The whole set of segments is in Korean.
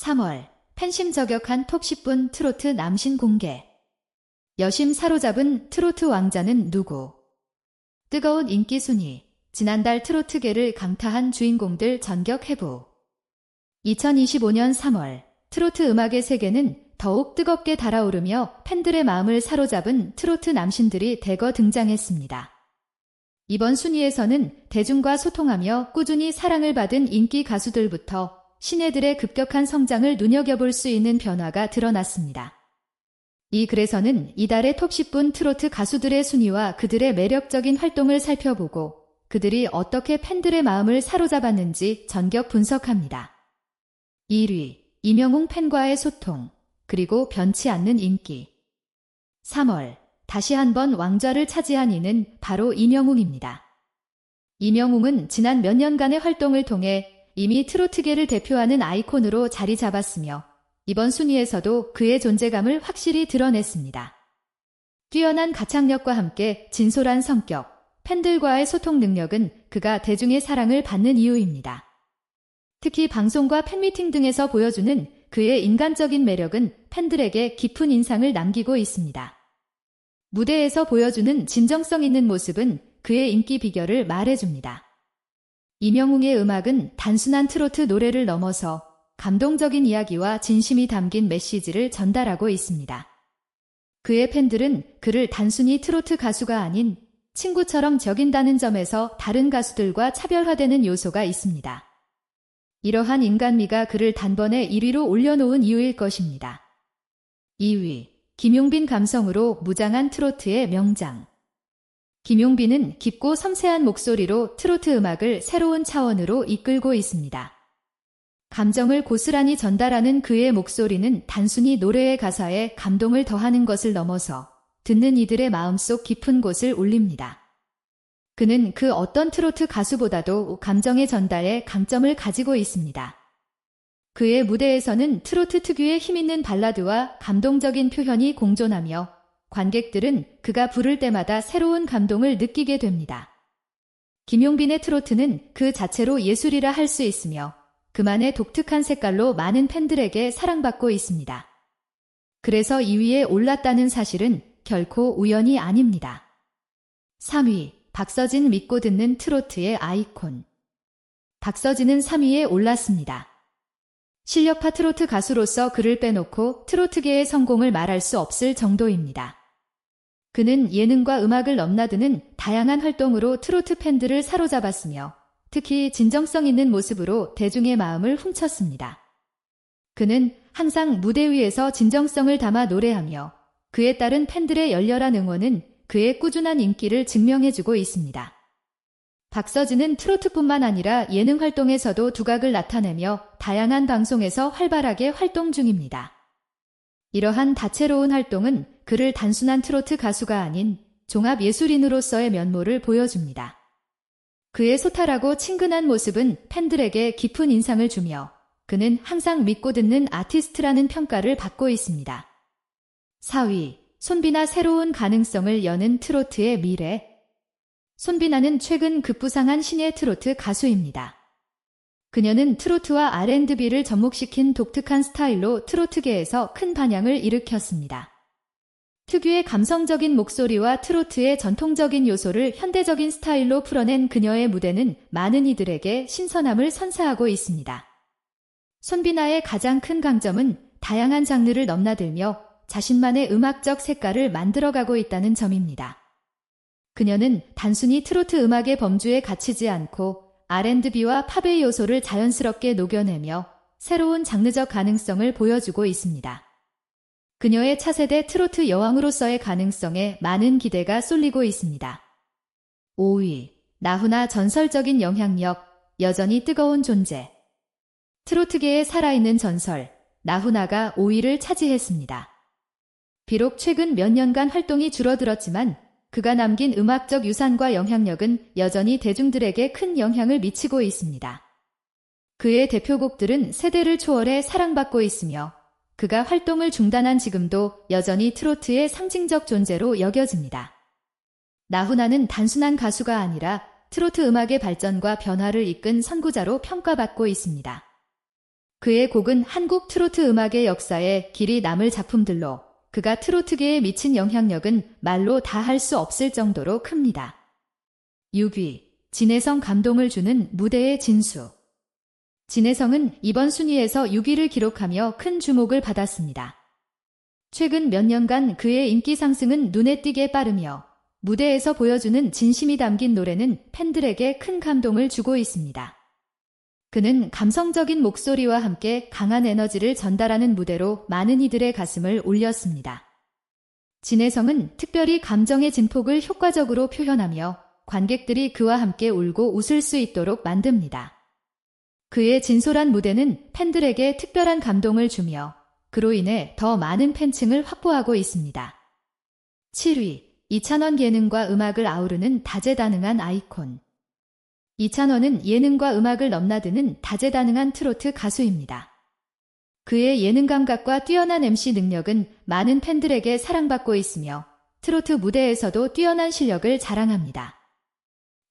3월 팬심 저격한 톱 10분 트로트 남신 공개. 여심 사로잡은 트로트 왕자는 누구? 뜨거운 인기 순위. 지난달 트로트계를 강타한 주인공들 전격 해부. 2025년 3월 트로트 음악의 세계는 더욱 뜨겁게 달아오르며 팬들의 마음을 사로잡은 트로트 남신들이 대거 등장했습니다. 이번 순위에서는 대중과 소통하며 꾸준히 사랑을 받은 인기 가수들부터 신예들의 급격한 성장을 눈여겨볼 수 있는 변화가 드러났습니다. 이 글에서는 이달의 톱 10분 트로트 가수들의 순위와 그들의 매력적인 활동을 살펴보고 그들이 어떻게 팬들의 마음을 사로잡았는지 전격 분석합니다. 1위, 이명웅 팬과의 소통, 그리고 변치 않는 인기. 3월, 다시 한번 왕좌를 차지한 이는 바로 이명웅입니다. 이명웅은 지난 몇 년간의 활동을 통해 이미 트로트계를 대표하는 아이콘으로 자리 잡았으며 이번 순위에서도 그의 존재감을 확실히 드러냈습니다. 뛰어난 가창력과 함께 진솔한 성격, 팬들과의 소통 능력은 그가 대중의 사랑을 받는 이유입니다. 특히 방송과 팬미팅 등에서 보여주는 그의 인간적인 매력은 팬들에게 깊은 인상을 남기고 있습니다. 무대에서 보여주는 진정성 있는 모습은 그의 인기 비결을 말해줍니다. 이명웅의 음악은 단순한 트로트 노래를 넘어서 감동적인 이야기와 진심이 담긴 메시지를 전달하고 있습니다. 그의 팬들은 그를 단순히 트로트 가수가 아닌 친구처럼 적인다는 점에서 다른 가수들과 차별화되는 요소가 있습니다. 이러한 인간미가 그를 단번에 1위로 올려놓은 이유일 것입니다. 2위, 김용빈 감성으로 무장한 트로트의 명장. 김용빈은 깊고 섬세한 목소리로 트로트 음악을 새로운 차원으로 이끌고 있습니다. 감정을 고스란히 전달하는 그의 목소리는 단순히 노래의 가사에 감동을 더하는 것을 넘어서 듣는 이들의 마음속 깊은 곳을 울립니다. 그는 그 어떤 트로트 가수보다도 감정의 전달에 강점을 가지고 있습니다. 그의 무대에서는 트로트 특유의 힘있는 발라드와 감동적인 표현이 공존하며 관객들은 그가 부를 때마다 새로운 감동을 느끼게 됩니다. 김용빈의 트로트는 그 자체로 예술이라 할 수 있으며 그만의 독특한 색깔로 많은 팬들에게 사랑받고 있습니다. 그래서 2위에 올랐다는 사실은 결코 우연이 아닙니다. 3위, 박서진 믿고 듣는 트로트의 아이콘. 박서진은 3위에 올랐습니다. 실력파 트로트 가수로서 그를 빼놓고 트로트계의 성공을 말할 수 없을 정도입니다. 그는 예능과 음악을 넘나드는 다양한 활동으로 트로트 팬들을 사로잡았으며 특히 진정성 있는 모습으로 대중의 마음을 훔쳤습니다. 그는 항상 무대 위에서 진정성을 담아 노래하며 그에 따른 팬들의 열렬한 응원은 그의 꾸준한 인기를 증명해주고 있습니다. 박서진은 트로트뿐만 아니라 예능 활동에서도 두각을 나타내며 다양한 방송에서 활발하게 활동 중입니다. 이러한 다채로운 활동은 그를 단순한 트로트 가수가 아닌 종합 예술인으로서의 면모를 보여줍니다. 그의 소탈하고 친근한 모습은 팬들에게 깊은 인상을 주며 그는 항상 믿고 듣는 아티스트라는 평가를 받고 있습니다. 4위, 손비나 새로운 가능성을 여는 트로트의 미래. 손비나는 최근 급부상한 신예 트로트 가수입니다. 그녀는 트로트와 R&B를 접목시킨 독특한 스타일로 트로트계에서 큰 반향을 일으켰습니다. 특유의 감성적인 목소리와 트로트의 전통적인 요소를 현대적인 스타일로 풀어낸 그녀의 무대는 많은 이들에게 신선함을 선사하고 있습니다. 손비나의 가장 큰 강점은 다양한 장르를 넘나들며 자신만의 음악적 색깔을 만들어가고 있다는 점입니다. 그녀는 단순히 트로트 음악의 범주에 갇히지 않고 R&B와 팝의 요소를 자연스럽게 녹여내며 새로운 장르적 가능성을 보여주고 있습니다. 그녀의 차세대 트로트 여왕으로서의 가능성에 많은 기대가 쏠리고 있습니다. 5위. 나훈아 전설적인 영향력, 여전히 뜨거운 존재. 트로트계의 살아있는 전설, 나훈아가 5위를 차지했습니다. 비록 최근 몇 년간 활동이 줄어들었지만 그가 남긴 음악적 유산과 영향력은 여전히 대중들에게 큰 영향을 미치고 있습니다. 그의 대표곡들은 세대를 초월해 사랑받고 있으며 그가 활동을 중단한 지금도 여전히 트로트의 상징적 존재로 여겨집니다. 나훈아는 단순한 가수가 아니라 트로트 음악의 발전과 변화를 이끈 선구자로 평가받고 있습니다. 그의 곡은 한국 트로트 음악의 역사에 길이 남을 작품들로 그가 트로트계에 미친 영향력은 말로 다 할 수 없을 정도로 큽니다. 6위 진혜성 감동을 주는 무대의 진수 진혜성은 이번 순위에서 6위를 기록하며 큰 주목을 받았습니다. 최근 몇 년간 그의 인기 상승은 눈에 띄게 빠르며 무대에서 보여주는 진심이 담긴 노래는 팬들에게 큰 감동을 주고 있습니다. 그는 감성적인 목소리와 함께 강한 에너지를 전달하는 무대로 많은 이들의 가슴을 울렸습니다. 진혜성은 특별히 감정의 진폭을 효과적으로 표현하며 관객들이 그와 함께 울고 웃을 수 있도록 만듭니다. 그의 진솔한 무대는 팬들에게 특별한 감동을 주며 그로 인해 더 많은 팬층을 확보하고 있습니다. 7위 이찬원 예능과 음악을 아우르는 다재다능한 아이콘 이찬원은 예능과 음악을 넘나드는 다재다능한 트로트 가수입니다. 그의 예능 감각과 뛰어난 MC 능력은 많은 팬들에게 사랑받고 있으며 트로트 무대에서도 뛰어난 실력을 자랑합니다.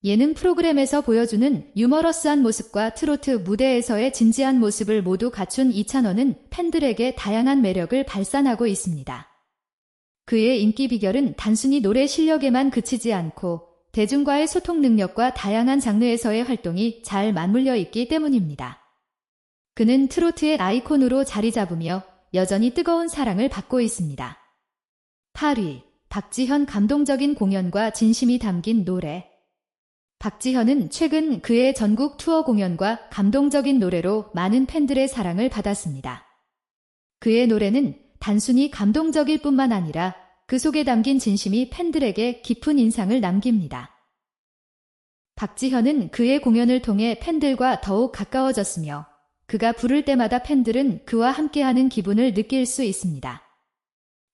예능 프로그램에서 보여주는 유머러스한 모습과 트로트 무대에서의 진지한 모습을 모두 갖춘 이찬원은 팬들에게 다양한 매력을 발산하고 있습니다. 그의 인기 비결은 단순히 노래 실력에만 그치지 않고 대중과의 소통 능력과 다양한 장르에서의 활동이 잘 맞물려 있기 때문입니다. 그는 트로트의 아이콘으로 자리 잡으며 여전히 뜨거운 사랑을 받고 있습니다. 8위 박지현 감동적인 공연과 진심이 담긴 노래 박지현은 최근 그의 전국 투어 공연과 감동적인 노래로 많은 팬들의 사랑을 받았습니다. 그의 노래는 단순히 감동적일 뿐만 아니라 그 속에 담긴 진심이 팬들에게 깊은 인상을 남깁니다. 박지현은 그의 공연을 통해 팬들과 더욱 가까워졌으며 그가 부를 때마다 팬들은 그와 함께하는 기분을 느낄 수 있습니다.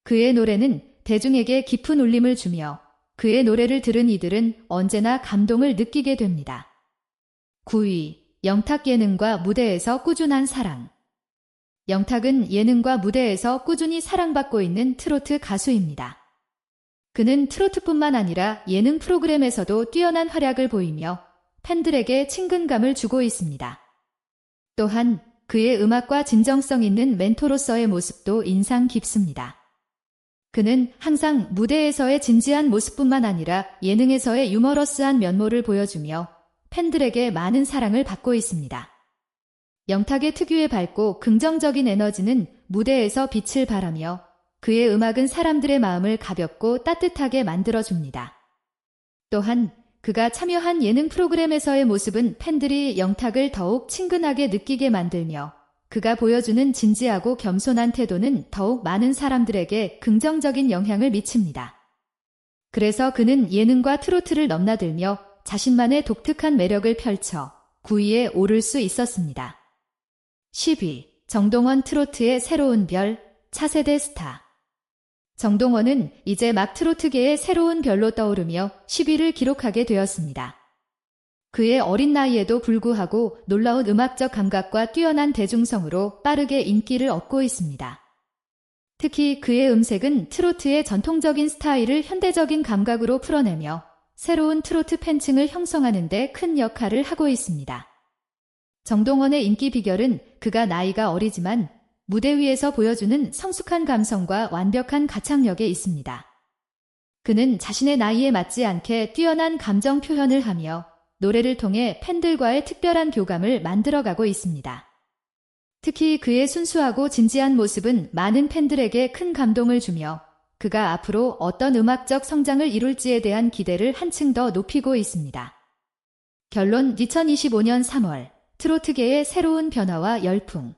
그의 노래는 대중에게 깊은 울림을 주며 그의 노래를 들은 이들은 언제나 감동을 느끼게 됩니다. 9위 영탁 예능과 무대에서 꾸준한 사랑 영탁은 예능과 무대에서 꾸준히 사랑받고 있는 트로트 가수입니다. 그는 트로트뿐만 아니라 예능 프로그램에서도 뛰어난 활약을 보이며 팬들에게 친근감을 주고 있습니다. 또한 그의 음악과 진정성 있는 멘토로서의 모습도 인상 깊습니다. 그는 항상 무대에서의 진지한 모습뿐만 아니라 예능에서의 유머러스한 면모를 보여주며 팬들에게 많은 사랑을 받고 있습니다. 영탁의 특유의 밝고 긍정적인 에너지는 무대에서 빛을 발하며 그의 음악은 사람들의 마음을 가볍고 따뜻하게 만들어줍니다. 또한 그가 참여한 예능 프로그램에서의 모습은 팬들이 영탁을 더욱 친근하게 느끼게 만들며 그가 보여주는 진지하고 겸손한 태도는 더욱 많은 사람들에게 긍정적인 영향을 미칩니다. 그래서 그는 예능과 트로트를 넘나들며 자신만의 독특한 매력을 펼쳐 9위에 오를 수 있었습니다. 10위 정동원 트로트의 새로운 별 차세대 스타 정동원은 이제 막 트로트계의 새로운 별로 떠오르며 10위를 기록하게 되었습니다. 그의 어린 나이에도 불구하고 놀라운 음악적 감각과 뛰어난 대중성으로 빠르게 인기를 얻고 있습니다. 특히 그의 음색은 트로트의 전통적인 스타일을 현대적인 감각으로 풀어내며 새로운 트로트 팬층을 형성하는 데 큰 역할을 하고 있습니다. 정동원의 인기 비결은 그가 나이가 어리지만 무대 위에서 보여주는 성숙한 감성과 완벽한 가창력에 있습니다. 그는 자신의 나이에 맞지 않게 뛰어난 감정 표현을 하며 노래를 통해 팬들과의 특별한 교감을 만들어가고 있습니다. 특히 그의 순수하고 진지한 모습은 많은 팬들에게 큰 감동을 주며 그가 앞으로 어떤 음악적 성장을 이룰지에 대한 기대를 한층 더 높이고 있습니다. 결론 2025년 3월 트로트계의 새로운 변화와 열풍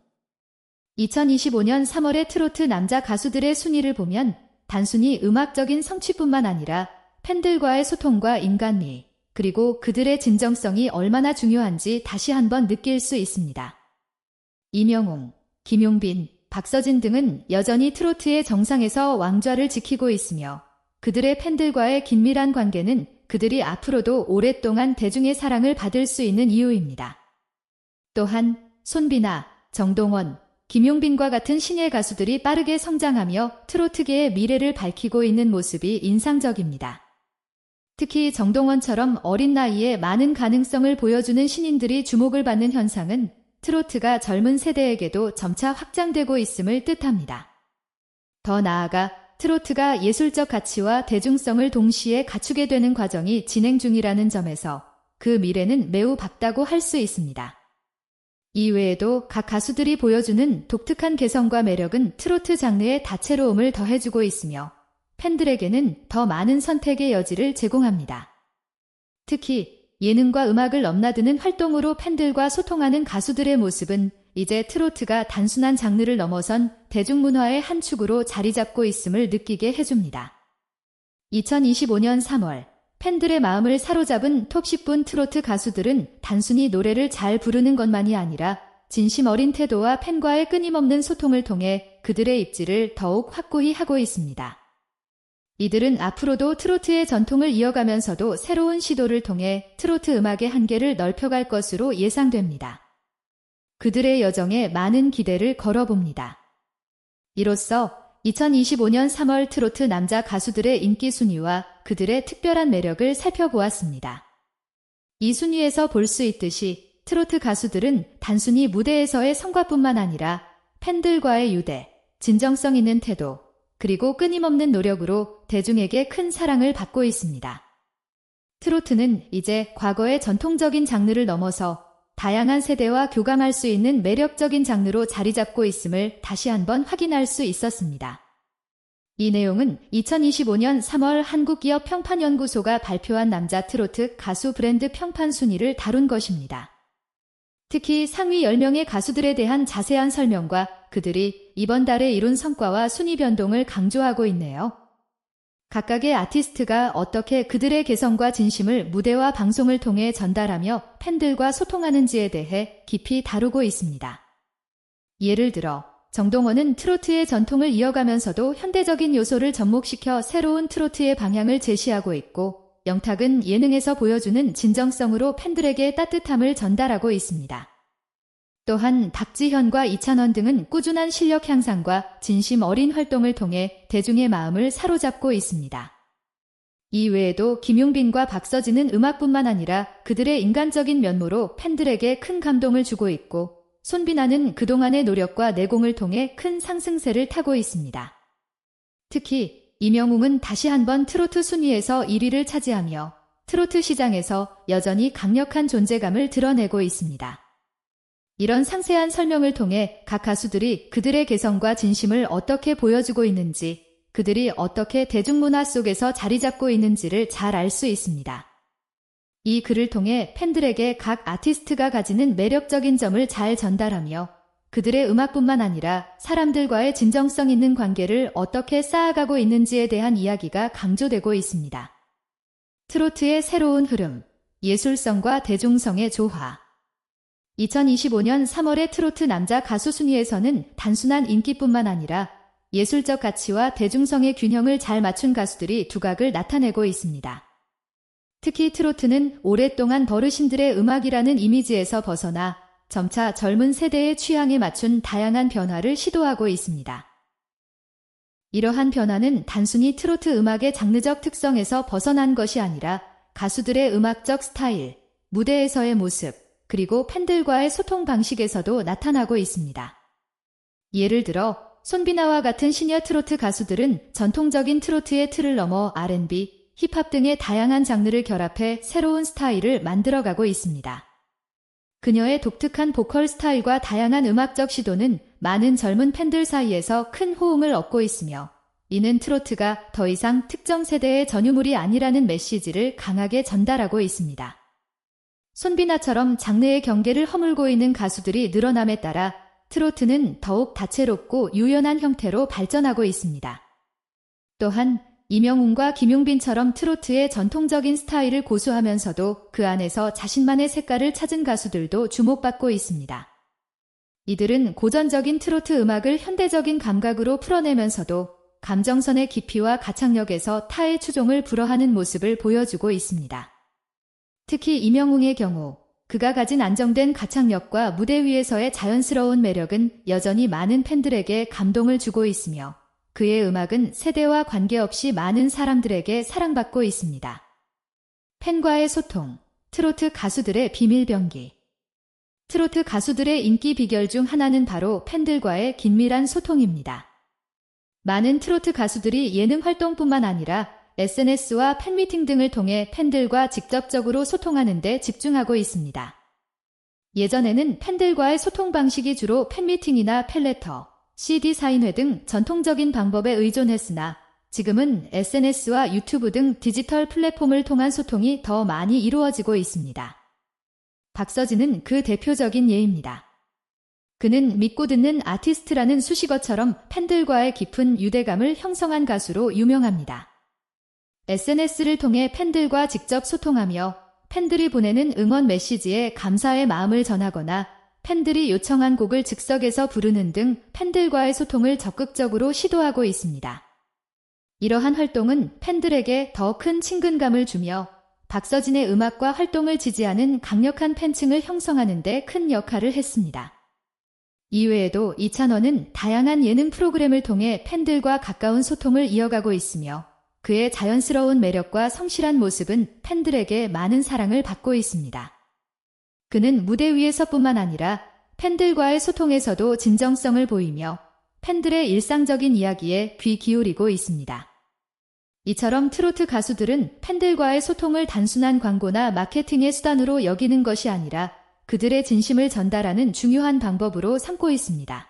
2025년 3월의 트로트 남자 가수들의 순위를 보면 단순히 음악적인 성취뿐만 아니라 팬들과의 소통과 인간미, 그리고 그들의 진정성이 얼마나 중요한지 다시 한번 느낄 수 있습니다. 이명웅, 김용빈, 박서진 등은 여전히 트로트의 정상에서 왕좌를 지키고 있으며 그들의 팬들과의 긴밀한 관계는 그들이 앞으로도 오랫동안 대중의 사랑을 받을 수 있는 이유입니다. 또한 손비나 정동원, 김용빈과 같은 신예 가수들이 빠르게 성장하며 트로트계의 미래를 밝히고 있는 모습이 인상적입니다. 특히 정동원처럼 어린 나이에 많은 가능성을 보여주는 신인들이 주목을 받는 현상은 트로트가 젊은 세대에게도 점차 확장되고 있음을 뜻합니다. 더 나아가 트로트가 예술적 가치와 대중성을 동시에 갖추게 되는 과정이 진행 중이라는 점에서 그 미래는 매우 밝다고 할 수 있습니다. 이외에도 각 가수들이 보여주는 독특한 개성과 매력은 트로트 장르의 다채로움을 더해주고 있으며 팬들에게는 더 많은 선택의 여지를 제공합니다. 특히 예능과 음악을 넘나드는 활동으로 팬들과 소통하는 가수들의 모습은 이제 트로트가 단순한 장르를 넘어선 대중문화의 한 축으로 자리 잡고 있음을 느끼게 해줍니다. 2025년 3월 팬들의 마음을 사로잡은 톱 10분 트로트 가수들은 단순히 노래를 잘 부르는 것만이 아니라 진심 어린 태도와 팬과의 끊임없는 소통을 통해 그들의 입지를 더욱 확고히 하고 있습니다. 이들은 앞으로도 트로트의 전통을 이어가면서도 새로운 시도를 통해 트로트 음악의 한계를 넓혀갈 것으로 예상됩니다. 그들의 여정에 많은 기대를 걸어봅니다. 이로써 2025년 3월 트로트 남자 가수들의 인기 순위와 그들의 특별한 매력을 살펴보았습니다. 이 순위에서 볼 수 있듯이 트로트 가수들은 단순히 무대에서의 성과뿐만 아니라 팬들과의 유대, 진정성 있는 태도, 그리고 끊임없는 노력으로 대중에게 큰 사랑을 받고 있습니다. 트로트는 이제 과거의 전통적인 장르를 넘어서 다양한 세대와 교감할 수 있는 매력적인 장르로 자리 잡고 있음을 다시 한번 확인할 수 있었습니다. 이 내용은 2025년 3월 한국기업 평판연구소가 발표한 남자 트로트 가수 브랜드 평판 순위를 다룬 것입니다. 특히 상위 10명의 가수들에 대한 자세한 설명과 그들이 이번 달에 이룬 성과와 순위 변동을 강조하고 있네요. 각각의 아티스트가 어떻게 그들의 개성과 진심을 무대와 방송을 통해 전달하며 팬들과 소통하는지에 대해 깊이 다루고 있습니다. 예를 들어 정동원은 트로트의 전통을 이어가면서도 현대적인 요소를 접목시켜 새로운 트로트의 방향을 제시하고 있고 영탁은 예능에서 보여주는 진정성으로 팬들에게 따뜻함을 전달하고 있습니다. 또한 박지현과 이찬원 등은 꾸준한 실력 향상과 진심 어린 활동을 통해 대중의 마음을 사로잡고 있습니다. 이외에도 김용빈과 박서진은 음악뿐만 아니라 그들의 인간적인 면모로 팬들에게 큰 감동을 주고 있고 손비나는 그동안의 노력과 내공을 통해 큰 상승세를 타고 있습니다. 특히 이명웅은 다시 한번 트로트 순위에서 1위를 차지하며 트로트 시장에서 여전히 강력한 존재감을 드러내고 있습니다. 이런 상세한 설명을 통해 각 가수들이 그들의 개성과 진심을 어떻게 보여주고 있는지, 그들이 어떻게 대중문화 속에서 자리 잡고 있는지를 잘 알 수 있습니다. 이 글을 통해 팬들에게 각 아티스트가 가지는 매력적인 점을 잘 전달하며 그들의 음악뿐만 아니라 사람들과의 진정성 있는 관계를 어떻게 쌓아가고 있는지에 대한 이야기가 강조되고 있습니다. 트로트의 새로운 흐름, 예술성과 대중성의 조화. 2025년 3월의 트로트 남자 가수 순위에서는 단순한 인기뿐만 아니라 예술적 가치와 대중성의 균형을 잘 맞춘 가수들이 두각을 나타내고 있습니다. 특히 트로트는 오랫동안 버르신들의 음악이라는 이미지에서 벗어나 점차 젊은 세대의 취향에 맞춘 다양한 변화를 시도하고 있습니다. 이러한 변화는 단순히 트로트 음악의 장르적 특성에서 벗어난 것이 아니라 가수들의 음악적 스타일, 무대에서의 모습, 그리고 팬들과의 소통 방식에서도 나타나고 있습니다. 예를 들어 손비나와 같은 시니어 트로트 가수들은 전통적인 트로트의 틀을 넘어 R&B, 힙합 등의 다양한 장르를 결합해 새로운 스타일을 만들어가고 있습니다. 그녀의 독특한 보컬 스타일과 다양한 음악적 시도는 많은 젊은 팬들 사이에서 큰 호응을 얻고 있으며 이는 트로트가 더 이상 특정 세대의 전유물이 아니라는 메시지를 강하게 전달하고 있습니다. 손비나처럼 장르의 경계를 허물고 있는 가수들이 늘어남에 따라 트로트는 더욱 다채롭고 유연한 형태로 발전하고 있습니다. 또한 이명웅과 김용빈처럼 트로트의 전통적인 스타일을 고수하면서도 그 안에서 자신만의 색깔을 찾은 가수들도 주목받고 있습니다. 이들은 고전적인 트로트 음악을 현대적인 감각으로 풀어내면서도 감정선의 깊이와 가창력에서 타의 추종을 불허하는 모습을 보여주고 있습니다. 특히 이명웅의 경우 그가 가진 안정된 가창력과 무대 위에서의 자연스러운 매력은 여전히 많은 팬들에게 감동을 주고 있으며 그의 음악은 세대와 관계없이 많은 사람들에게 사랑받고 있습니다. 팬과의 소통, 트로트 가수들의 비밀병기. 트로트 가수들의 인기 비결 중 하나는 바로 팬들과의 긴밀한 소통입니다. 많은 트로트 가수들이 예능 활동뿐만 아니라 SNS와 팬미팅 등을 통해 팬들과 직접적으로 소통하는 데 집중하고 있습니다. 예전에는 팬들과의 소통 방식이 주로 팬미팅이나 팬레터, CD 사인회 등 전통적인 방법에 의존했으나 지금은 SNS와 유튜브 등 디지털 플랫폼을 통한 소통이 더 많이 이루어지고 있습니다. 박서진은 그 대표적인 예입니다. 그는 믿고 듣는 아티스트라는 수식어처럼 팬들과의 깊은 유대감을 형성한 가수로 유명합니다. SNS를 통해 팬들과 직접 소통하며 팬들이 보내는 응원 메시지에 감사의 마음을 전하거나 팬들이 요청한 곡을 즉석에서 부르는 등 팬들과의 소통을 적극적으로 시도하고 있습니다. 이러한 활동은 팬들에게 더 큰 친근감을 주며 박서진의 음악과 활동을 지지하는 강력한 팬층을 형성하는 데 큰 역할을 했습니다. 이외에도 이찬원은 다양한 예능 프로그램을 통해 팬들과 가까운 소통을 이어가고 있으며 그의 자연스러운 매력과 성실한 모습은 팬들에게 많은 사랑을 받고 있습니다. 그는 무대 위에서뿐만 아니라 팬들과의 소통에서도 진정성을 보이며 팬들의 일상적인 이야기에 귀 기울이고 있습니다. 이처럼 트로트 가수들은 팬들과의 소통을 단순한 광고나 마케팅의 수단으로 여기는 것이 아니라 그들의 진심을 전달하는 중요한 방법으로 삼고 있습니다.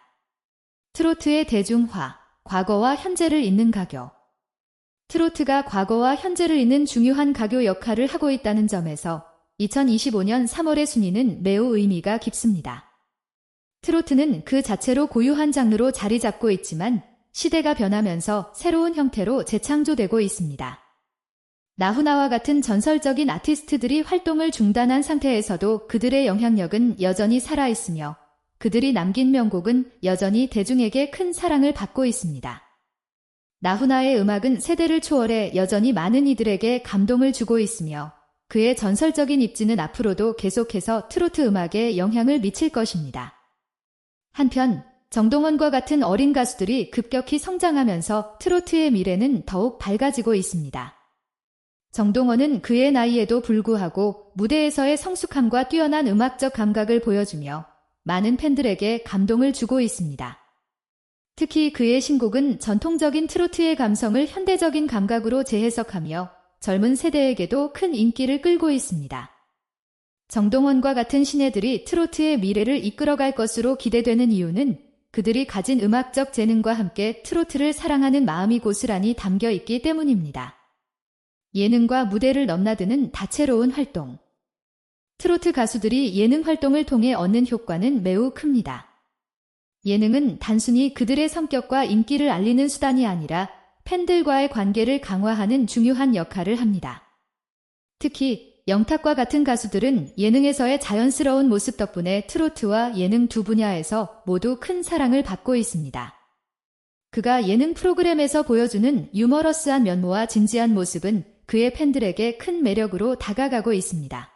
트로트의 대중화, 과거와 현재를 잇는 가교. 트로트가 과거와 현재를 잇는 중요한 가교 역할을 하고 있다는 점에서 2025년 3월의 순위는 매우 의미가 깊습니다. 트로트는 그 자체로 고유한 장르로 자리 잡고 있지만 시대가 변하면서 새로운 형태로 재창조되고 있습니다. 나훈아와 같은 전설적인 아티스트들이 활동을 중단한 상태에서도 그들의 영향력은 여전히 살아있으며 그들이 남긴 명곡은 여전히 대중에게 큰 사랑을 받고 있습니다. 나훈아의 음악은 세대를 초월해 여전히 많은 이들에게 감동을 주고 있으며 그의 전설적인 입지는 앞으로도 계속해서 트로트 음악에 영향을 미칠 것입니다. 한편 정동원과 같은 어린 가수들이 급격히 성장하면서 트로트의 미래는 더욱 밝아지고 있습니다. 정동원은 그의 나이에도 불구하고 무대에서의 성숙함과 뛰어난 음악적 감각을 보여주며 많은 팬들에게 감동을 주고 있습니다. 특히 그의 신곡은 전통적인 트로트의 감성을 현대적인 감각으로 재해석하며 젊은 세대에게도 큰 인기를 끌고 있습니다. 정동원과 같은 신예들이 트로트의 미래를 이끌어갈 것으로 기대되는 이유는 그들이 가진 음악적 재능과 함께 트로트를 사랑하는 마음이 고스란히 담겨 있기 때문입니다. 예능과 무대를 넘나드는 다채로운 활동. 트로트 가수들이 예능 활동을 통해 얻는 효과는 매우 큽니다. 예능은 단순히 그들의 성격과 인기를 알리는 수단이 아니라 팬들과의 관계를 강화하는 중요한 역할을 합니다. 특히 영탁과 같은 가수들은 예능에서의 자연스러운 모습 덕분에 트로트와 예능 두 분야에서 모두 큰 사랑을 받고 있습니다. 그가 예능 프로그램에서 보여주는 유머러스한 면모와 진지한 모습은 그의 팬들에게 큰 매력으로 다가가고 있습니다.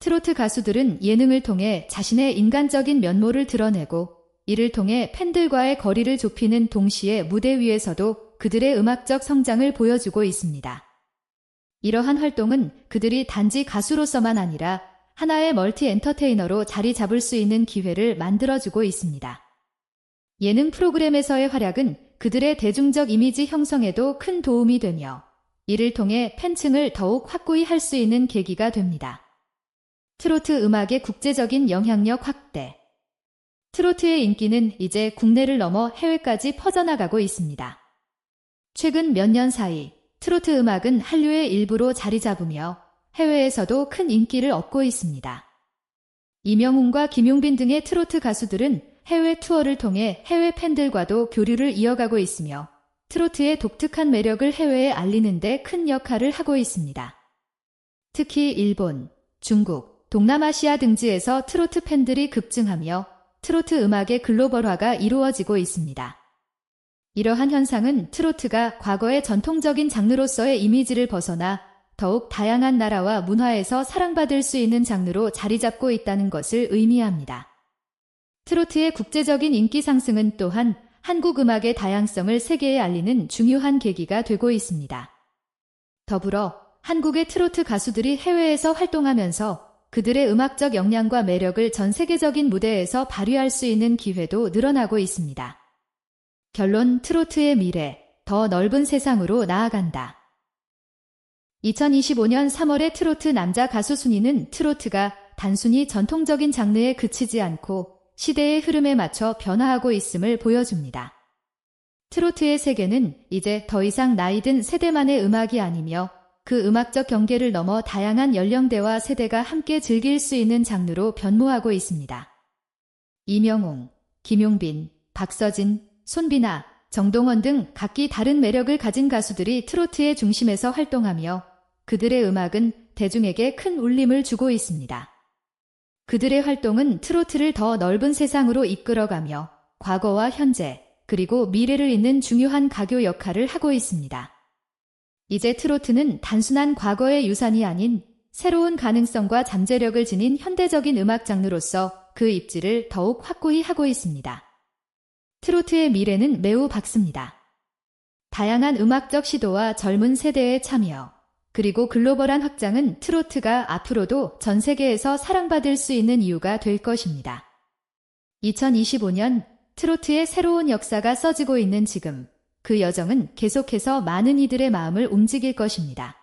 트로트 가수들은 예능을 통해 자신의 인간적인 면모를 드러내고 이를 통해 팬들과의 거리를 좁히는 동시에 무대 위에서도 그들의 음악적 성장을 보여주고 있습니다. 이러한 활동은 그들이 단지 가수로서만 아니라 하나의 멀티 엔터테이너로 자리 잡을 수 있는 기회를 만들어주고 있습니다. 예능 프로그램에서의 활약은 그들의 대중적 이미지 형성에도 큰 도움이 되며 이를 통해 팬층을 더욱 확고히 할 수 있는 계기가 됩니다. 트로트 음악의 국제적인 영향력 확대 트로트의 인기는 이제 국내를 넘어 해외까지 퍼져나가고 있습니다. 최근 몇 년 사이 트로트 음악은 한류의 일부로 자리 잡으며 해외에서도 큰 인기를 얻고 있습니다. 이명웅과 김용빈 등의 트로트 가수들은 해외 투어를 통해 해외 팬들과도 교류를 이어가고 있으며 트로트의 독특한 매력을 해외에 알리는데 큰 역할을 하고 있습니다. 특히 일본, 중국, 동남아시아 등지에서 트로트 팬들이 급증하며 트로트 음악의 글로벌화가 이루어지고 있습니다. 이러한 현상은 트로트가 과거의 전통적인 장르로서의 이미지를 벗어나 더욱 다양한 나라와 문화에서 사랑받을 수 있는 장르로 자리 잡고 있다는 것을 의미합니다. 트로트의 국제적인 인기 상승은 또한 한국 음악의 다양성을 세계에 알리는 중요한 계기가 되고 있습니다. 더불어 한국의 트로트 가수들이 해외에서 활동하면서 그들의 음악적 역량과 매력을 전 세계적인 무대에서 발휘할 수 있는 기회도 늘어나고 있습니다. 결론 트로트의 미래, 더 넓은 세상으로 나아간다. 2025년 3월의 트로트 남자 가수 순위는 트로트가 단순히 전통적인 장르에 그치지 않고 시대의 흐름에 맞춰 변화하고 있음을 보여줍니다. 트로트의 세계는 이제 더 이상 나이든 세대만의 음악이 아니며 그 음악적 경계를 넘어 다양한 연령대와 세대가 함께 즐길 수 있는 장르로 변모하고 있습니다. 이명웅, 김용빈, 박서진, 손비나, 정동원 등 각기 다른 매력을 가진 가수들이 트로트의 중심에서 활동하며 그들의 음악은 대중에게 큰 울림을 주고 있습니다. 그들의 활동은 트로트를 더 넓은 세상으로 이끌어가며 과거와 현재, 그리고 미래를 잇는 중요한 가교 역할을 하고 있습니다. 이제 트로트는 단순한 과거의 유산이 아닌 새로운 가능성과 잠재력을 지닌 현대적인 음악 장르로서 그 입지를 더욱 확고히 하고 있습니다. 트로트의 미래는 매우 밝습니다. 다양한 음악적 시도와 젊은 세대의 참여, 그리고 글로벌한 확장은 트로트가 앞으로도 전 세계에서 사랑받을 수 있는 이유가 될 것입니다. 2025년 트로트의 새로운 역사가 써지고 있는 지금, 그 여정은 계속해서 많은 이들의 마음을 움직일 것입니다.